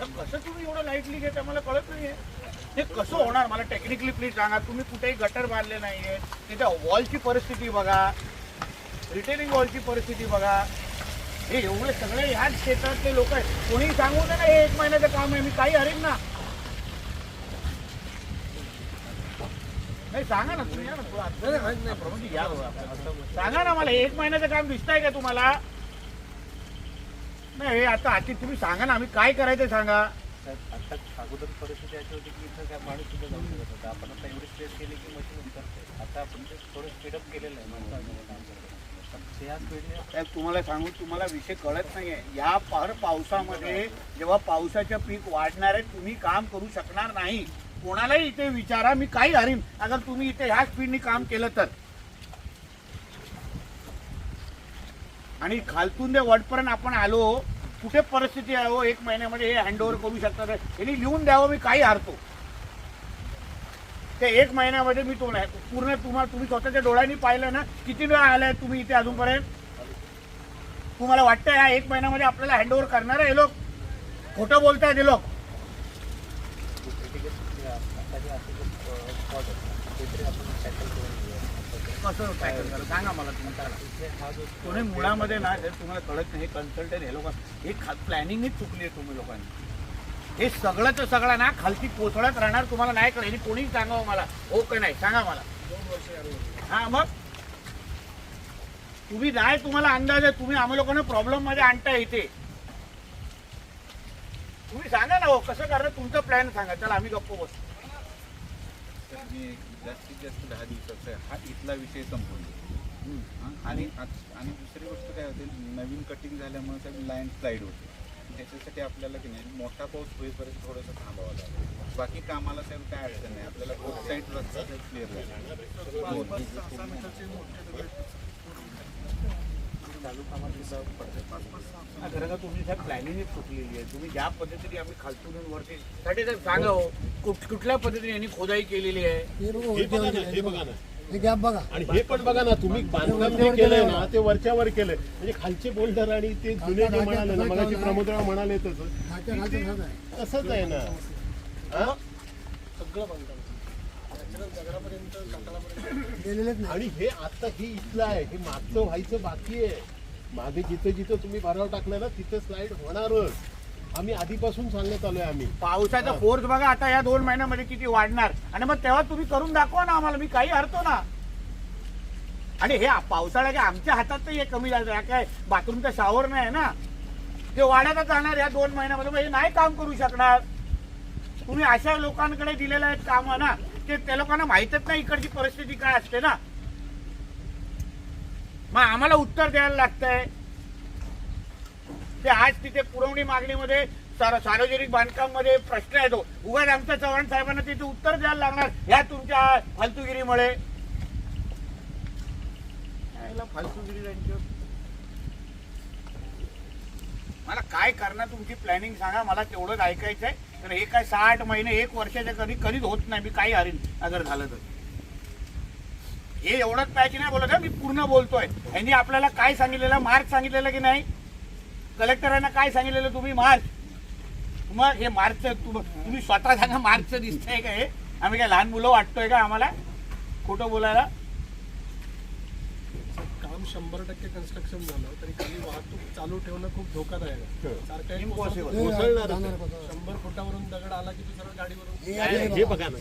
कसं तुम्ही एवढं लाईटली घेता? मला कळत नाहीये. हे कसं होणार? मला टेक्निकली प्लीज सांगा. तुम्ही कुठेही गटर बांधले नाहीये. त्याच्या वॉलची परिस्थिती बघा. रिटेनिंग वॉलची परिस्थिती बघा. हे एवढे सगळे ह्याच क्षेत्रातले लोक आहेत. कोणी सांगू दे ना हे एक महिन्याचं काम आहे. मी काही हरेन ना. नाही सांगा ना. तुम्ही या ना. थोडं आत- प्रभूजी, या बाबा. सांगा ना मला हे एक महिन्याचं काम दिसतंय का तुम्हाला? नाही हे आता आधी तुम्ही सांगा ना आम्ही काय करायचं सांगा. आता अगोदर परिस्थिती अशी होती की इथं काय माणूस सुद्धा जाऊ शकत होता आपण आता एवढी स्ट्रेस केली की मशीन उतरते. आता आपण ते थोडं स्पीडअप केलेलं आहे माणसाने काम करत स्पीडने साहेब तुम्हाला सांगू तुम्हाला विषय कळत नाहीये. या फार पावसामध्ये जेव्हा पावसाचं पीक वाढणार आहे तुम्ही काम करू शकणार नाही. कोणालाही इथे विचारा मी काही हरीन. अगर तुम्ही इथे ह्या स्पीडनी काम केलं तर. आणि खालतून ते वडपर्यंत आपण आलो कुठे परिस्थिती आहे हो एक महिन्यामध्ये हे हँडओव्हर करू शकतात. यांनी लिहून द्यावं मी काही हारतो. ते एक महिन्यामध्ये मी तो नाही पूर्ण तुम्हाला तुम्ही स्वतःच्या डोळ्यांनी पाहिलं ना किती वेळा आलाय तुम्ही इथे अजूनपर्यंत? तुम्हाला वाटतं या एक महिन्यामध्ये आपल्याला हँडओव्हर करणार आहे हे लोक? खोटं बोलतायत हे लोक. ते आपण करून घेऊया. कसं tackle करा? सांगा मला तुम्ही मुळामध्ये ना जर तुम्हाला कळत नाही हे कन्सल्टंट हे लोक हे प्लॅनिंगच चुकली आहे तुम्ही लोकांनी. हे सगळंच सगळं ना खालती कोसळत राहणार तुम्हाला नाही कळेल आणि कोणीही सांगावं मला. हो का नाही? सांगा मला. हा मग? तुम्ही नाही तुम्हाला अंदाज आहे. तुम्ही आम्हा लोकांना प्रॉब्लेममध्ये आणताय इथे. तुम्ही सांगा ना हो कसं करणार? तुमचं प्लॅन सांगा. चला आम्ही गप्प बसतो मी जास्तीत जास्त दहा दिवसाचा आहे. हा इथला विषय संपवतो आणि आणि दुसरी गोष्ट काय होते नवीन कटिंग झाल्यामुळे त्या लाईन स्लाईड होते. त्याच्यासाठी आपल्याला की नाही मोठा पाऊस होईपर्यंत थोडंसं थांबावं लागेल. बाकी कामाला साहेब काय अडचण नाही. आपल्याला रोड साईड रस्ता क्लिअर चालू खरं का तुम्ही साहेब प्लॅनिंगच चुकलेली आहे तुम्ही ज्या पद्धतीने आम्ही खालतून वरती साठी साहेब सांगा हो. कुठ- कुठल्या पद्धतीने यांनी खोदाई केलेली आहे? हे बघा, हे बघा ना हे बघा ना. हे गॅप बघा. आणि हे पण बघा ना तुम्ही बांधकाम जे केलंय ना ते वरच्यावर केलंय. म्हणजे खालचे बोल्डर आणि ते जुने जे म्हणाले ना मगाशी प्रमोदराव म्हणाले तसं. खालच्या आहे. तसंच आहे ना. हा? गेलेलेच नाही. आणि हे आता हे इथलं आहे हे मागचं व्हायचं बाकी आहे. मागे जिथं जिथं तुम्ही भराव टाकलं ना तिथं स्लाइड होणारच. आम्ही आधीपासून सांगण्यात आलोय आम्ही. पावसाचा फोर्स बघा आता या दोन महिन्यामध्ये किती वाढणार. आणि मग तेव्हा तुम्ही करून दाखवा ना आम्हाला मी काही हरतो ना. आणि हे पावसाळ्या काय आमच्या हातात तर हे कमी झालं. या काय बाथरूमचा शावर नाही ना. ते वाढतच जाणार या दोन महिन्यामध्ये. मग हे नाही काम करू शकणार. तुम्ही अशा लोकांकडे दिलेले आहेत काम ना ते त्या लोकांना माहितच नाही इकडची परिस्थिती काय असते ना. मग आम्हाला उत्तर द्यायला लागतंय. ते आज तिथे पुरवणी मागणीमध्ये सार्वजनिक बांधकाममध्ये प्रश्न येतो उगाच आमच्या चव्हाण साहेबांना तिथे उत्तर द्यायला लागणार ह्या तुमच्या फालतुगिरीमुळे. मला काय करणार तुमची प्लॅनिंग सांगा मला तेवढंच ऐकायचंय. तर हे काय साठ महिने एक वर्षाच्या कधी कधीच होत नाही मी काही हरीन अगर झालं तर. हे एवढंच पॅच नाही बोलत मी पूर्ण बोलतोय. यांनी आपल्याला काय सांगितलेलं मार्च सांगितलेला की नाही? कलेक्टरांना काय सांगितलेलं तुम्ही मार्च मग हे मार्च तुम्ही स्वतः सांगा मार्च दिसतंय का हे आम्ही काय लहान मुलं वाटतोय का आम्हाला खोटं बोलायला काम शंभर टक्के कन्स्ट्रक्शन झालं तरी खाली वाहतूक चालू ठेवणं खूप धोकादायक आहे सारखं. हे. कसं? शंभर फुटावरून दगड आला की तू सरळ गाडीवरून हे बघा. ना